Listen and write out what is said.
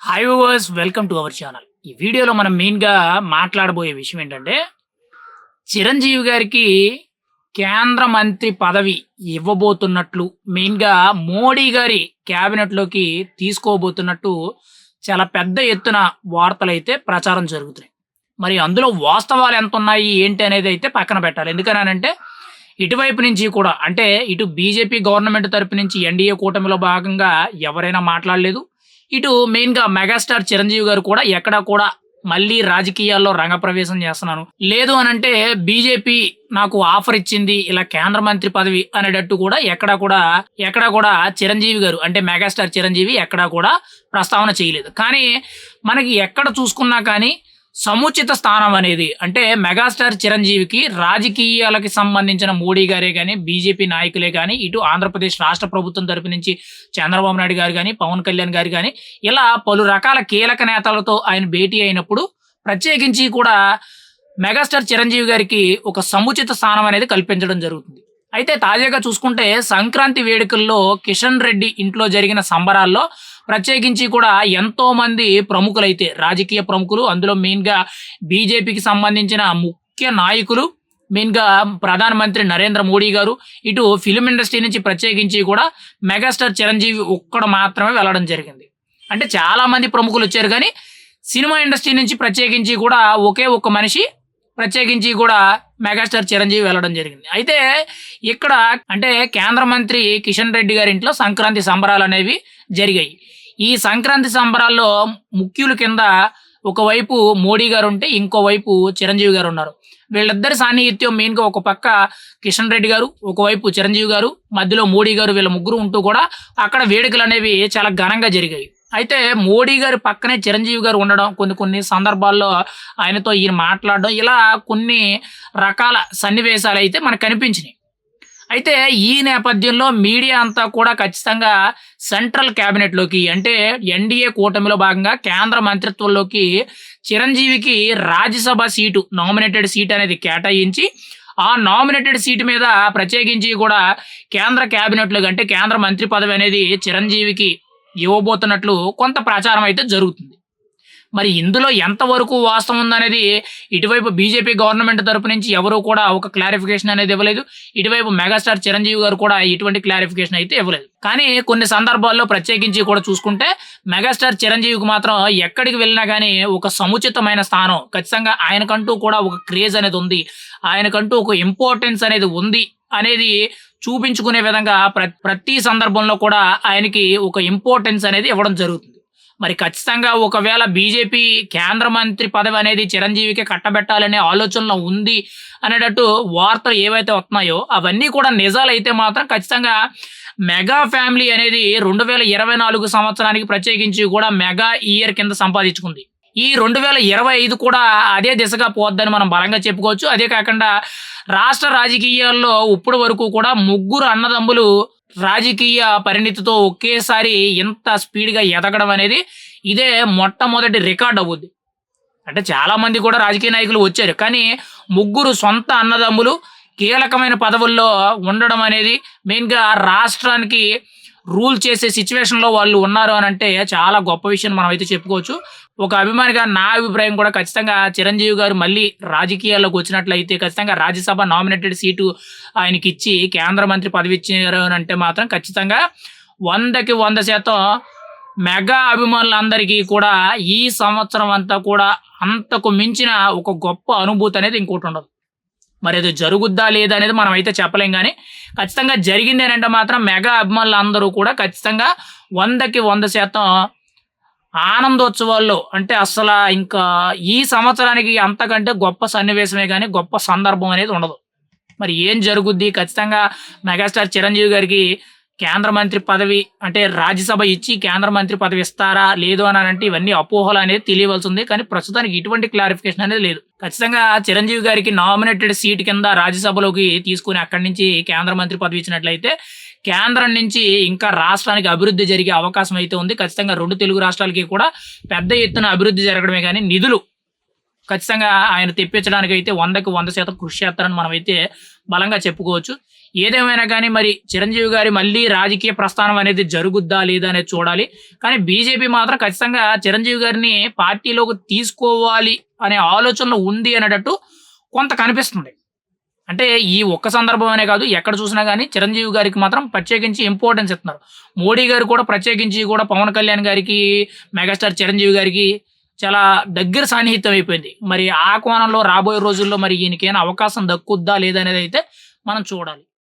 Hi overs welcome to our channel ఈ వీడియోలో మనం మెయిన్గా మాట్లాడబోయే విషయం ఏంటంటే చిరంజీవి గారికి కేంద్ర మంత్రి పదవి ఇవ్వబోతున్నట్లు మెయిన్గా మోడీ గారి క్యాబినెట్లోకి తీసుకోబోతున్నట్టు చాలా పెద్ద ఎత్తున వార్తలు అయితే ప్రచారం జరుగుతున్నాయి. మరి అందులో వాస్తవాలు ఎంత ఉన్నాయి ఏంటి అనేది అయితే పక్కన పెట్టాలి. ఎందుకనంటే ఇటువైపు నుంచి కూడా అంటే ఇటు బీజేపీ గవర్నమెంట్ తరపు నుంచి ఎన్డీఏ కూటమిలో భాగంగా ఎవరైనా మాట్లాడలేదు ఇటు మెయిన్గా మెగాస్టార్ చిరంజీవి గారు కూడా ఎక్కడా కూడా మళ్ళీ రాజకీయాల్లో రంగప్రవేశం చేస్తున్నాను. లేదు అని అంటే బీజేపీ నాకు ఆఫర్ ఇచ్చింది ఇలా కేంద్ర మంత్రి పదవి అనేటట్టు కూడా ఎక్కడా కూడా ఎక్కడా కూడా చిరంజీవి గారు అంటే మెగాస్టార్ చిరంజీవి ఎక్కడా కూడా ప్రస్తావన చేయలేదు. కానీ మనకి ఎక్కడ చూసుకున్నా కానీ సముచిత స్థానం అనేది అంటే మెగాస్టార్ చిరంజీవికి రాజకీయాలకి సంబంధించిన మోడీ గారే కానీ బీజేపీ నాయకులే కానీ ఇటు ఆంధ్రప్రదేశ్ రాష్ట్ర ప్రభుత్వం తరపు నుంచి చంద్రబాబు నాయుడు గారు కానీ పవన్ కళ్యాణ్ గారు కానీ ఇలా పలు రకాల కీలక నేతలతో ఆయన భేటీ అయినప్పుడు ప్రత్యేకించి కూడా మెగాస్టార్ చిరంజీవి గారికి ఒక సముచిత స్థానం అనేది కల్పించడం జరుగుతుంది. అయితే తాజాగా చూసుకుంటే సంక్రాంతి వేడుకల్లో కిషన్ రెడ్డి ఇంట్లో జరిగిన సంబరాల్లో ప్రత్యేకించి కూడా ఎంతో మంది ప్రముఖులైతే రాజకీయ ప్రముఖులు అందులో మెయిన్గా బీజేపీకి సంబంధించిన ముఖ్య నాయకులు మెయిన్గా ప్రధానమంత్రి నరేంద్ర మోడీ గారు ఇటు ఫిలిం ఇండస్ట్రీ నుంచి ప్రత్యేకించి కూడా మెగాస్టార్ చిరంజీవి ఒక్కడు మాత్రమే వెళ్ళడం జరిగింది. అంటే చాలామంది ప్రముఖులు వచ్చారు కానీ సినిమా ఇండస్ట్రీ నుంచి ప్రత్యేకించి కూడా ఒకే ఒక్క మనిషి ప్రత్యేకించి కూడా మెగాస్టార్ చిరంజీవి వెళ్ళడం జరిగింది. అయితే ఇక్కడ అంటే కేంద్ర మంత్రి కిషన్ రెడ్డి గారి ఇంట్లో సంక్రాంతి సంబరాలు అనేవి జరిగాయి. ఈ సంక్రాంతి సంబరాల్లో ముఖ్యుల కింద ఒకవైపు మోడీ గారు ఉంటే ఇంకోవైపు చిరంజీవి గారు ఉన్నారు. వీళ్ళిద్దరి సాన్నిహిత్యం మెయిన్గా ఒక పక్క కిషన్ రెడ్డి గారు ఒకవైపు చిరంజీవి గారు మధ్యలో మోడీ గారు వీళ్ళ ముగ్గురు ఉంటూ కూడా అక్కడ వేడుకలు అనేవి చాలా ఘనంగా జరిగాయి. అయితే మోడీ గారి పక్కనే చిరంజీవి గారు ఉండడం కొన్ని కొన్ని సందర్భాల్లో ఆయనతో ఈయన మాట్లాడడం ఇలా కొన్ని రకాల సన్నివేశాలు అయితే మనకు కనిపించినాయి. అయితే ఈ నేపథ్యంలో మీడియా అంతా కూడా ఖచ్చితంగా సెంట్రల్ క్యాబినెట్లోకి అంటే ఎన్డీఏ కూటమిలో భాగంగా కేంద్ర మంత్రిత్వంలోకి చిరంజీవికి రాజ్యసభ సీటు నామినేటెడ్ సీట్ అనేది కేటాయించి ఆ నామినేటెడ్ సీటు మీద ప్రత్యేకించి కూడా కేంద్ర క్యాబినెట్లో అంటే కేంద్ర మంత్రి పదవి అనేది చిరంజీవికి ఇవ్వబోతున్నట్లు కొంత ప్రచారం అయితే జరుగుతుంది. మరి ఇందులో ఎంతవరకు వాస్తవం ఉందనేది ఇటువైపు బీజేపీ గవర్నమెంట్ తరపు నుంచి ఎవరూ కూడా ఒక క్లారిఫికేషన్ అనేది ఇవ్వలేదు. ఇటువైపు మెగాస్టార్ చిరంజీవి గారు కూడా ఎటువంటి క్లారిఫికేషన్ అయితే ఇవ్వలేదు. కానీ కొన్ని సందర్భాల్లో ప్రత్యేకించి కూడా చూసుకుంటే మెగాస్టార్ చిరంజీవికి మాత్రం ఎక్కడికి వెళ్ళినా కానీ ఒక సముచితమైన స్థానం ఖచ్చితంగా ఆయనకంటూ కూడా ఒక క్రేజ్ అనేది ఉంది. ఆయనకంటూ ఒక ఇంపార్టెన్స్ అనేది ఉంది అనేది చూపించుకునే విధంగా ప్ర ప్రతి సందర్భంలో కూడా ఆయనకి ఒక ఇంపార్టెన్స్ అనేది ఇవ్వడం జరుగుతుంది. మరి ఖచ్చితంగా ఒకవేళ బీజేపీ కేంద్ర మంత్రి పదవి అనేది చిరంజీవికి కట్టబెట్టాలనే ఆలోచనలో ఉంది అనేటట్టు వార్తలు ఏవైతే వస్తున్నాయో అవన్నీ కూడా నిజాలైతే మాత్రం ఖచ్చితంగా మెగా ఫ్యామిలీ అనేది రెండు వేల ఇరవై నాలుగు సంవత్సరానికి ప్రత్యేకించి కూడా మెగా ఇయర్ కింద సంపాదించుకుంది. ఈ రెండు వేల ఇరవై ఐదు కూడా అదే దిశగా పోద్దని మనం బలంగా చెప్పుకోవచ్చు. అదే కాకుండా రాష్ట్ర రాజకీయాల్లో ఇప్పటి వరకు కూడా ముగ్గురు అన్నదమ్ములు రాజకీయ పరిణితితో ఒకేసారి ఇంత స్పీడ్గా ఎదగడం అనేది ఇదే మొట్టమొదటి రికార్డ్ అవుద్ది. అంటే చాలామంది కూడా రాజకీయ నాయకులు వచ్చారు. కానీ ముగ్గురు సొంత అన్నదమ్ములు కీలకమైన పదవుల్లో ఉండడం అనేది మెయిన్గా రాష్ట్రానికి రూల్ చేసే సిచ్యువేషన్లో వాళ్ళు ఉన్నారు అని అంటే చాలా గొప్ప విషయం మనం అయితే చెప్పుకోవచ్చు. ఒక అభిమానిగా నా అభిప్రాయం కూడా ఖచ్చితంగా చిరంజీవి గారు మళ్ళీ రాజకీయాల్లోకి వచ్చినట్లయితే ఖచ్చితంగా రాజ్యసభ నామినేటెడ్ సీటు ఆయనకి ఇచ్చి కేంద్ర మంత్రి పదవి ఇచ్చారు అని అంటే మాత్రం ఖచ్చితంగా వందకి వంద శాతం మెగా అభిమానులందరికీ కూడా ఈ సంవత్సరం అంతా కూడా అంతకు మించిన ఒక గొప్ప అనుభూతి అనేది ఇంకోటి ఉండదు. మరి అది జరుగుద్దా లేదా అనేది మనం అయితే చెప్పలేం కానీ ఖచ్చితంగా జరిగింది అని అంటే మాత్రం మెగా అభిమానులు అందరూ కూడా ఖచ్చితంగా వందకి వంద శాతం ఆనందోత్సవాల్లో అంటే అసలు ఇంకా ఈ సంవత్సరానికి అంతకంటే గొప్ప సన్నివేశమే కానీ గొప్ప సందర్భం అనేది ఉండదు. మరి ఏం జరుగుద్ది? ఖచ్చితంగా మెగాస్టార్ చిరంజీవి గారికి కేంద్ర మంత్రి పదవి అంటే రాజ్యసభ ఇచ్చి కేంద్ర మంత్రి పదవి ఇస్తారా లేదు అని అంటే ఇవన్నీ అపోహలు అనేది తెలియవలసి ఉంది కానీ ప్రస్తుతానికి ఇటువంటి క్లారిఫికేషన్ అనేది లేదు. ఖచ్చితంగా చిరంజీవి గారికి నామినేటెడ్ సీట్ కింద రాజ్యసభలోకి తీసుకుని అక్కడి నుంచి కేంద్ర మంత్రి పదవి ఇచ్చినట్లయితే కేంద్రం నుంచి ఇంకా రాష్ట్రానికి అభివృద్ధి జరిగే అవకాశం అయితే ఉంది. ఖచ్చితంగా రెండు తెలుగు రాష్ట్రాలకి కూడా పెద్ద ఎత్తున అభివృద్ధి జరగడమే కానీ నిధులు ఖచ్చితంగా ఆయన తెప్పించడానికి అయితే వందకు వంద శాతం కృషి చేస్తారని మనం అయితే బలంగా చెప్పుకోవచ్చు. ఏదేమైనా కానీ మరి చిరంజీవి గారి మళ్ళీ రాజకీయ ప్రస్థానం అనేది జరుగుద్దా లేదా అనేది చూడాలి. కానీ బీజేపీ మాత్రం ఖచ్చితంగా చిరంజీవి గారిని పార్టీలోకి తీసుకోవాలి అనే ఆలోచనలో ఉంది అనేటట్టు కొంత కనిపిస్తుంది. అంటే ఈ ఒక్క సందర్భమనే కాదు ఎక్కడ చూసినా కానీ చిరంజీవి గారికి మాత్రం ప్రత్యేకించి ఇంపార్టెన్స్ ఇస్తున్నారు. మోడీ గారు కూడా ప్రత్యేకించి కూడా పవన్ కళ్యాణ్ గారికి మెగాస్టార్ చిరంజీవి గారికి చాలా దగ్గర సాన్నిహిత్యం అయిపోయింది. మరి ఆ కోణంలో రాబోయే రోజుల్లో మరి ఈయనకైనా అవకాశం దక్కుద్దా లేదా అనేది అయితే మనం చూడాలి.